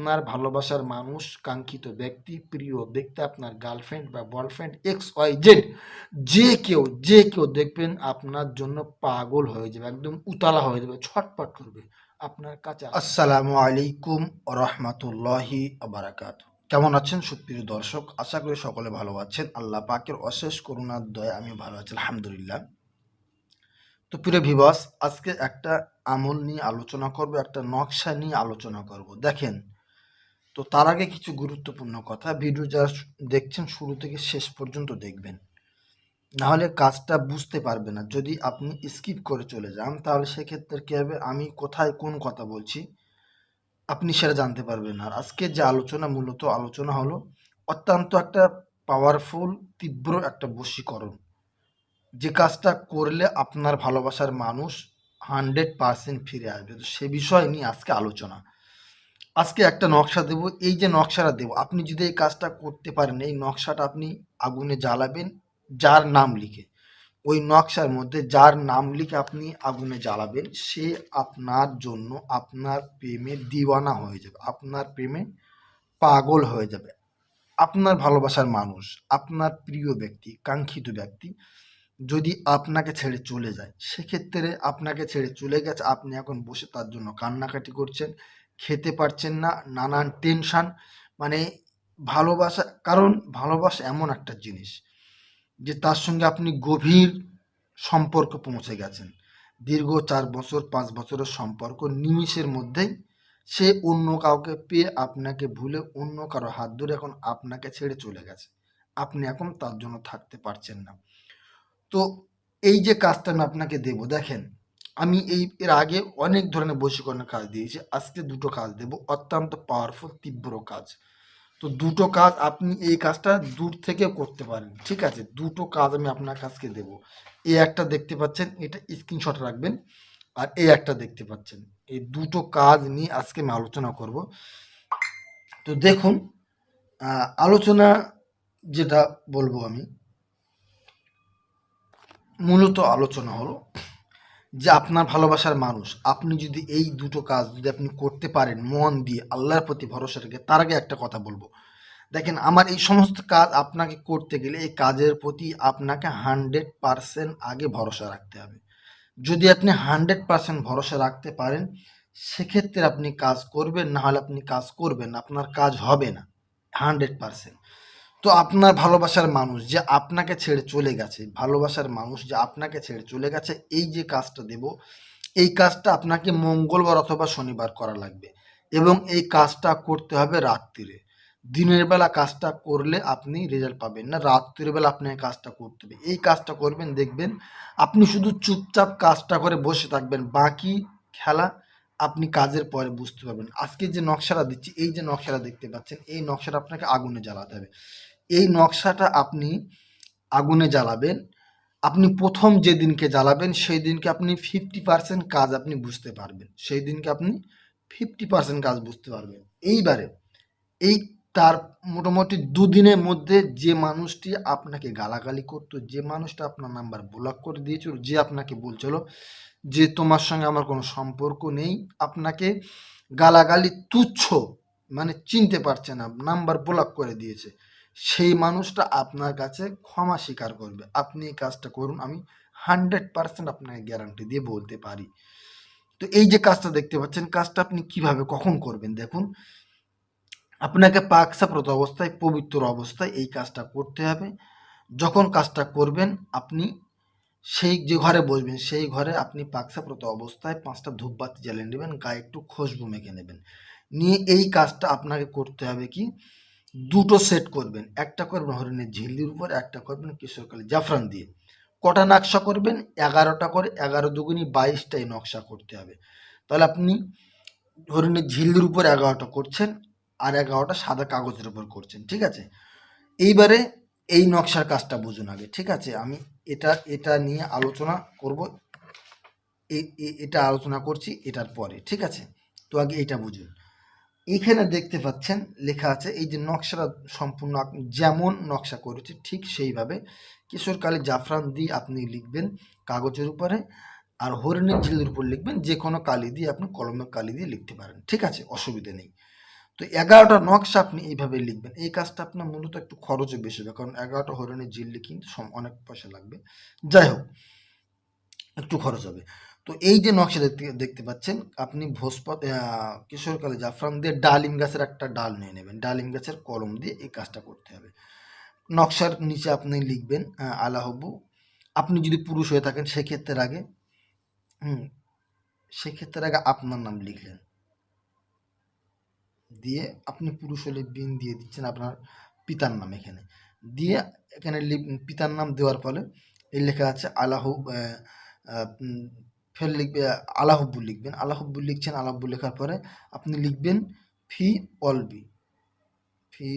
আপনার ভালোবাসার মানুষ, কাঙ্ক্ষিত ব্যক্তি, প্রিয় ব্যক্তি, আপনার গার্লফ্রেন্ড বা বয়ফ্রেন্ড এক্স ওয়াই জেড যে কেউ যে কেউ দেখবেন আপনার জন্য পাগল হয়ে যাবে, একদম উতালা হয়ে যাবে ছটপট করবে আপনার কাছে আসসালামু আলাইকুম রহমতুল্লাহি বারাকাত কেমন আছেন সুপ্রিয় দর্শক? আশা করি সকলে ভালো আছেন। আল্লাহ পাকের অশেষ করুণার দয়া আমি ভালো আছি, আলহামদুলিল্লাহ। তো প্রিয় ভিবাস আজকে একটা আমল নিয়ে আলোচনা করব, একটা নকশা নিয়ে আলোচনা করব। দেখেন তো তার আগে কিছু গুরুত্বপূর্ণ কথা। ভিডিও যারা দেখছেন শুরু থেকে শেষ পর্যন্ত দেখবেন। নাহলে কাজটা বুঝতে পারবে না। যদি আপনি স্কিপ করে চলে যান, তাহলে সেক্ষেত্রে কী হবে? আমি কোথায় কোন কথা বলছি, আপনি সেটা জানতে পারবেন আর আজকে যে আলোচনা, মূলত আলোচনা হলো অত্যন্ত একটা পাওয়ারফুল তীব্র একটা বশীকরণ। যে কাজটা করলে আপনার ভালোবাসার মানুষ হান্ড্রেড পার্সেন্ট ফিরে আসবে। তো সে বিষয় নিয়ে আজকে আলোচনা। আজকে একটা নকশা দেব, এই যে নকশাটা দেব, আপনি যদি এই কাজটা করতে পারেন, এই নকশাটা আপনি আগুনে জ্বালাবেন, যার নাম লিখে। ওই নকশার মধ্যে যার নাম লিখে আপনি আগুনে জ্বালাবেন, সে আপনার জন্য আপনার প্রেমে দিওয়ানা হয়ে যাবে, আপনার প্রেমে পাগল হয়ে যাবে। আপনার ভালোবাসার মানুষ, আপনার প্রিয় ব্যক্তি, কাঙ্ক্ষিত ব্যক্তি যদি আপনাকে ছেড়ে চলে যায়, সেক্ষেত্রে আপনাকে ছেড়ে চলে গেছে, আপনি এখন বসে তার জন্য কান্নাকাটি করছেন খেতে পারছেন না, নানান টেনশান মানে ভালোবাসা, কারণ ভালোবাসা এমন একটা জিনিস যে তার সঙ্গে আপনি গভীর সম্পর্ক পৌঁছে গেছেন। দীর্ঘ চার বছর, পাঁচ বছরের সম্পর্ক নিমিষের মধ্যেই সে অন্য কাউকে পেয়ে আপনাকে ভুলে অন্য কারও হাত ধরে এখন আপনাকে ছেড়ে চলে গেছে। আপনি এখন তার জন্য থাকতে পারছেন না। তো এই যে কাজটা আমি আপনাকে দেব, দেখেন আমি এই, এর আগে অনেক ধরনের বশীকরণের কাজ দিয়েছি। আজকে দুটো কাজ দেব, অত্যন্ত পাওয়ারফুল তীব্র কাজ। তো দুটো কাজ আপনি এই কাজটা দূর থেকে করতে পারেন, ঠিক আছে? দুটো কাজ আমি আপনার কাছকে দেব। এই একটা দেখতে পাচ্ছেন, এটা স্ক্রিনশট রাখবেন, আর এই একটা দেখতে পাচ্ছেন। এই দুটো কাজ নিয়ে আজকে আমি আলোচনা করব। তো দেখুন আলোচনা যেটা বলব আমি, মূলত আলোচনা হলো যে আপনার ভালোবাসার মানুষ, আপনি যদি এই দুটো কাজ যদি আপনি করতে পারেন মন দিয়ে, আল্লাহর প্রতি ভরসা রেখে, তার আগে একটা কথা বলব। দেখেন, আমার এই সমস্ত কাজ আপনাকে করতে গেলে এই কাজের প্রতি আপনাকে হান্ড্রেড পারসেন্ট আগে ভরসা রাখতে হবে। যদি আপনি হান্ড্রেড পারসেন্ট ভরসা রাখতে পারেন, সেক্ষেত্রে আপনি কাজ করবেন, না হলে আপনি কাজ করবেন আপনার কাজ হবে না, হান্ড্রেড পারসেন্ট। তো আপনার ভালোবাসার মানুষ যে আপনাকে ছেড়ে চলে গেছে, ভালোবাসার মানুষ যে আপনাকে ছেড়ে চলে গেছে, এই যে কাজটা দেব, এই কাজটা আপনাকে মঙ্গলবার অথবা শনিবার করা লাগবে এবং এই কাজটা করতে হবে রাত্রিরে। দিনের বেলা কাজটা করলে আপনি রেজাল্ট পাবেন না, রাত্রির বেলা আপনাকে কাজটা করতে হবে। এই কাজটা করবেন, দেখবেন আপনি শুধু চুপচাপ কাজটা করে বসে থাকবেন, বাকি খেলা আপনি কাজের পরে বুঝতে পারবেন। আজকে যে নকশাটা দিচ্ছি, এই যে নকশাটা দেখতে পাচ্ছেন, এই নকশাটা আপনাকে আগুনে জ্বালাতে হবে। এই নকশাটা আপনি আগুনে জ্বালাবেন। আপনি প্রথম যে দিনকে জ্বালাবেন, সেই দিনকে আপনি ফিফটি পার্সেন্ট কাজ আপনি বুঝতে পারবেন। সেই দিনকে আপনি ফিফটি পার্সেন্ট কাজ বুঝতে পারবেন। এইবারে, এই তার মোটামুটি দুদিনের মধ্যে যে মানুষটি আপনাকে গালাগালি করতো, যে মানুষটা আপনার নাম্বার ব্লক করে দিয়েছিল, যে আপনাকে বলছিল যে, তোমার সঙ্গে আমার কোনো সম্পর্ক নেই, আপনাকে গালাগালি তুচ্ছ মানে চিনতে পারছে না, নাম্বার ব্লক করে দিয়েছে। সেই মানুষটা আপনার কাছে ক্ষমা স্বীকার করবে। আপনি এই কাজটা করুন, আমি হান্ড্রেড পার্সেন্ট আপনাকে গ্যারান্টি দিয়ে বলতে পারি। তো এই যে কাজটা দেখতে পাচ্ছেন, কাজটা আপনি কীভাবে, কখন করবেন দেখুন। আপনাকে পাকসাপ্রত অবস্থায়, পবিত্র অবস্থায় এই কাজটা করতে হবে। যখন কাজটা করবেন, আপনি সেই যে ঘরে বসবেন, সেই ঘরে আপনি পাকসাপ্রত অবস্থায় পাঁচটা ধূপবাতি জ্বালিয়ে নেবেন, গায়ে একটু খুশবু মেখে নেবেন। নিয়ে এই কাজটা আপনাকে করতে হবে কি? দুটো সেট করবেন। একটা করবেন হরিণের ঝিল্লির উপর, একটা করবেন কিশোরকালী জাফরান দিয়ে। কটা নকশা করবেন? এগারোটা করে, এগারো দুগুনি বাইশটাই নকশা করতে হবে। তাহলে আপনি হরিণের ঝিল্লির উপর এগারোটা করছেন আর এগারোটা সাদা কাগজের উপর করছেন, ঠিক আছে? এইবারে এই নকশার কাজটা বুঝুন আগে, ঠিক আছে? আমি এটা এটা নিয়ে আলোচনা করব। এটা আলোচনা করছি, এটার পরে, ঠিক আছে? তো আগে এটা বুঝুন। এখানে দেখতে পাচ্ছেন লেখা আছে, এই যে নকশাটা সম্পূর্ণ যেমন নকশা করেছে ঠিক সেইভাবে। কিশোর কালী জাফরান দিয়ে আপনি লিখবেন কাগজের উপরে আর হরিণের ঝিলের উপর লিখবেন যে কোনো কালি দিয়ে আপনি কলমের কালি দিয়ে লিখতে পারেন, ঠিক আছে? অসুবিধা নেই। তো এগারোটা নকশা আপনি এইভাবে লিখবেন। এই কাজটা আপনার মূলত একটু খরচও বেশি হবে, কারণ এগারোটা হরিণের জিল লিখে কিন্তু অনেক পয়সা লাগবে। যাই হোক, একটু খরচ হবে। তো এই যে নকশা দেখতে পাচ্ছেন আপনি ভোজপত আহ, কিশোরকালে জাফরান দিয়ে ডালিম গাছের একটা ডাল নিয়ে নেবেন। ডালিম গাছের কলম দিয়ে এই কাজটা করতে হবে। নকশার নিচে আপনি লিখবেন আলাহবু। আপনি যদি পুরুষ হয়ে থাকেন সেক্ষেত্রে আগে হুম সেক্ষেত্রে আগে আপনার নাম লিখলেন। দিয়ে আপনি পুরুষ হলে বিন দিয়ে দিচ্ছেন আপনার পিতার নাম এখানে। দিয়ে এখানে পিতার নাম দেওয়ার ফলে এই লেখা আছে আলাহু ফের লিখবে, আলাহব্বুল লিখবেন। আলাহব্বু লিখছেন আলাহব্বু লেখার পরে আপনি লিখবেন ফি অলবি ফি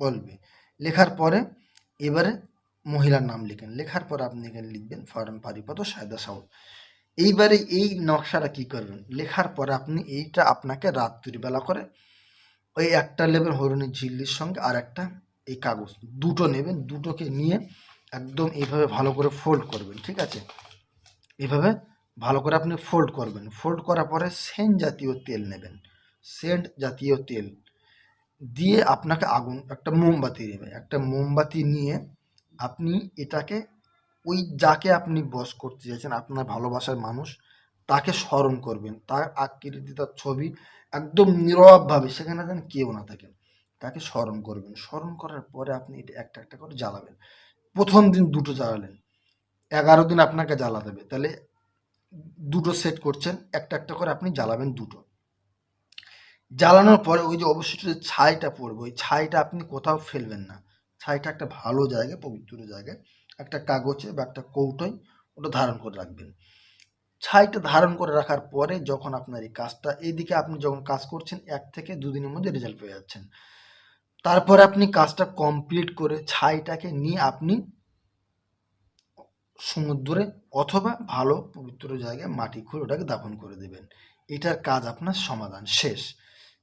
অলবি লেখার পরে এবারে মহিলার নাম লিখেন। লেখার পরে আপনি এখানে লিখবেন ফরান পারিপত সায়দা সাউদ এইবারে এই নকশাটা কি করবেন? লেখার পরে আপনি এইটা আপনাকে রাত্রিবেলা করে ওই একটা নেবেন হরুণের ঝিল্লির সঙ্গে আর একটা এই কাগজ দুটো নেবেন, দুটোকে নিয়ে একদম এইভাবে ভালো করে ফোল্ড করবেন, ঠিক আছে? এইভাবে ভালো করে আপনি ফোল্ড করবেন। ফোল্ড করার পরে সেন্ট জাতীয় তেল নেবেন। সেন্ট জাতীয় তেল দিয়ে আপনাকে আগুন, একটা মোমবাতি নেবে একটা মোমবাতি নিয়ে আপনি এটাকে ওই যাকে আপনি বস করতে চাইছেন, আপনার ভালোবাসার মানুষ, তাকে স্মরণ করবেন। তার আকৃতি, তার ছবি একদম নীরবভাবে, সেখানে যেন কেউ না থাকে, তাকে স্মরণ করবেন। স্মরণ করার পরে আপনি এটা একটা একটা করে জ্বালাবেন। প্রথম দিন দুটো জ্বালালেন। এগারো দিন আপনাকে জ্বালা দেবে তাহলে দুটো সেট করছেন, একটা একটা করে আপনি জ্বালাবেন দুটো। জ্বালানোর পরে ওই যে অবশিষ্ট যে ছাইটা পড়বে, ওই ছাইটা আপনি কোথাও ফেলবেন না। ছাইটা একটা ভালো জায়গায়, পবিত্র জায়গায়, একটা কাগজে বা একটা কৌটোয় ওটা ধারণ করে রাখবেন। ছাইটা ধারণ করে রাখার পরে যখন আপনার এই কাজটা, এইদিকে আপনি যখন কাজ করছেন, এক থেকে দুদিনের মধ্যে রেজাল্ট পেয়ে যাচ্ছেন। তারপরে আপনি কাজটা কমপ্লিট করে ছাইটাকে নিয়ে আপনি সমুদ্রে অথবা ভালো পবিত্র জায়গায় মাটি খুঁড়ে ওটাকে দাফন করে দেবেন। এটার কাজ আপনার সমাধান শেষ।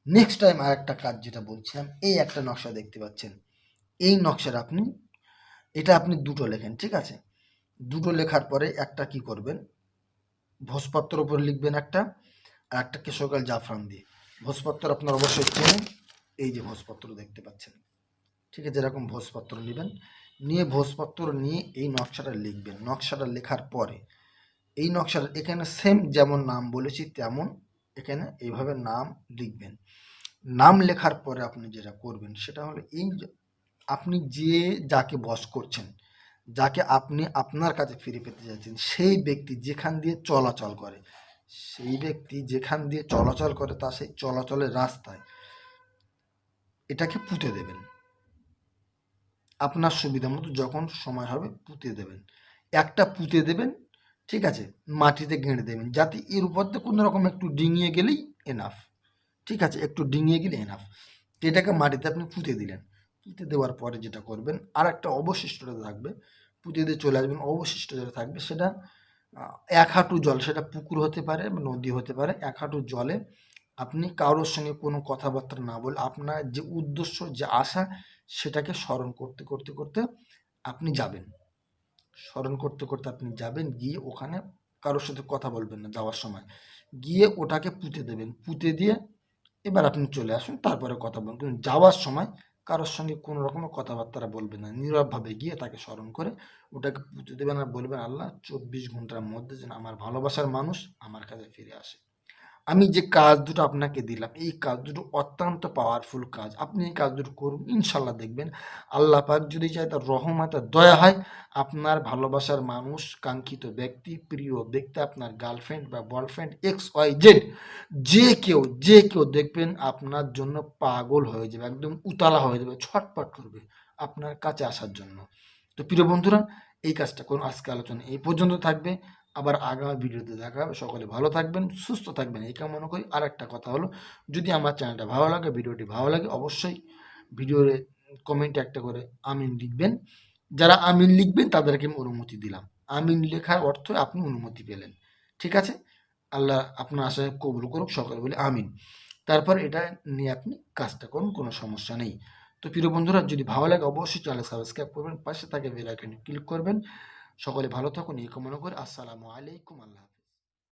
নেক্সট টাইম আর একটা কাজ যেটা বলছিলাম, এই একটা নকশা দেখতে পাচ্ছেন। এই নকশার আপনি, এটা আপনি দুটো লেখেন, ঠিক আছে? দুটো লেখার পরে একটা কি করবেন? ভোজপত্র উপর লিখবেন একটা, আর একটা কেশরকাল জাফরান দিয়ে। ভোজপত্র আপনার অবশ্যই চেনেন এই যে ভোজপত্র দেখতে পাচ্ছেন। ঠিক আছে, এরকম ভোজপত্র নেবেন। নিয়ে ভোজপত্র নিয়ে এই নকশাটা লিখবেন। নকশাটা লেখার পরে এই নকশাটা এখানে সেম যেমন নাম বলেছি, তেমন এখানে এইভাবে নাম লিখবেন। নাম লেখার পরে আপনি যেটা করবেন, সেটা হলো এই আপনি যে যাকে বস করছেন, যাকে আপনি আপনার কাছে ফিরে পেতে চাইছেন, সেই ব্যক্তি যেখান দিয়ে চলাচল করে, সেই ব্যক্তি যেখান দিয়ে চলাচল করে তা সেই চলাচলের রাস্তায়। এটাকে পুঁতে দেবেন। আপনার সুবিধা মতো যখন সময় হবে পুঁতে দেবেন। একটা পুঁতে দেবেন, ঠিক আছে, মাটিতে গেঁড়ে দেবেন, যাতে এর উপর কোনো রকম একটু ডিঙিয়ে গেলেই এনাফ ঠিক আছে, একটু ডিঙিয়ে গেলে এনাফ এটাকে মাটিতে আপনি পুঁতে দিলেন। পুঁতে দেওয়ার পরে যেটা করবেন আর একটা অবশিষ্টটা থাকবে, পুঁতে দিয়ে চলে আসবেন, অবশিষ্ট যেটা থাকবে সেটা এক হাঁটু জল, সেটা পুকুর হতে পারে নদী হতে পারে, এক হাঁটু জলে আপনি কারোর সঙ্গে কোনো কথাবার্তা না বলে আপনার যে উদ্দেশ্য, যে আশা, সেটাকে স্মরণ করতে করতে করতে আপনি যাবেন। স্মরণ করতে করতে আপনি যাবেন, গিয়ে ওখানে কারোর সাথে কথা বলবেন না যাওয়ার সময়। গিয়ে ওটাকে পুঁতে দেবেন। পুঁতে দিয়ে এবার আপনি চলে আসুন, তারপরে কথা বলুন। কিন্তু যাওয়ার সময় কারোর সঙ্গে কোনো রকমের কথাবার্তা বলবেন না। নীরবভাবে গিয়ে তাকে স্মরণ করে ওটাকে পুঁতে দেবেন আর বলবেন, আল্লাহ, চব্বিশ ঘণ্টার মধ্যে যেন আমার ভালোবাসার মানুষ আমার কাছে ফিরে আসে। আমি যে কাজ দুটো আপনাকে দিলাম, এই কাজ দুটো অত্যন্ত পাওয়ারফুল কাজ। আপনি এই কাজ দুটো করুন ইনশাল্লাহ দেখবেন আল্লাহ পাক যদি চায় তার রহমত দয়া হয়, আপনার ভালোবাসার মানুষ, কাঙ্ক্ষিত ব্যক্তি, প্রিয় ব্যক্তি, আপনার গার্লফ্রেন্ড বা বয়ফ্রেন্ড এক্স ওয়াই জেড যে কেউ যে কেউ দেখবেন আপনার জন্য পাগল হয়ে যাবে, একদম উতালা হয়ে যাবে, ছটপট করবে আপনার কাছে আসার জন্য। তো প্রিয় বন্ধুরা এই কাজটা করুন। আজকে আলোচনা এই পর্যন্ত থাকবে। আবার আগামী ভিডিওতে দেখা হবে। সকলে ভালো থাকবেন, সুস্থ থাকবেন। এই কামনা করি। আর একটা কথা হলো, যদি আমার চ্যানেলটা ভালো লাগে, ভিডিওটি ভালো লাগে, অবশ্যই ভিডিওর কমেন্টে একটা করে আমিন লিখবেন। যারা আমিন লিখবেন, তাদেরকে আমি অনুমতি দিলাম। আমিন লেখার অর্থ আপনি অনুমতি পেলেন। ঠিক আছে? আল্লাহ আপনার আশায় কবুল করুক। সকলে বলে আমিন। তারপর এটা নিয়ে আপনি কাজটা করুন, কোনো সমস্যা নেই। তো প্রিয় বন্ধুরা, যদি ভালো লাগে অবশ্যই চ্যানেল সাবস্ক্রাইব করবেন, পাশে থাকে বেল ক্লিক করবেন সকলে ভালো থাকুন, এই কামনা করে আসসালামু আলাইকুম, আল্লাহ।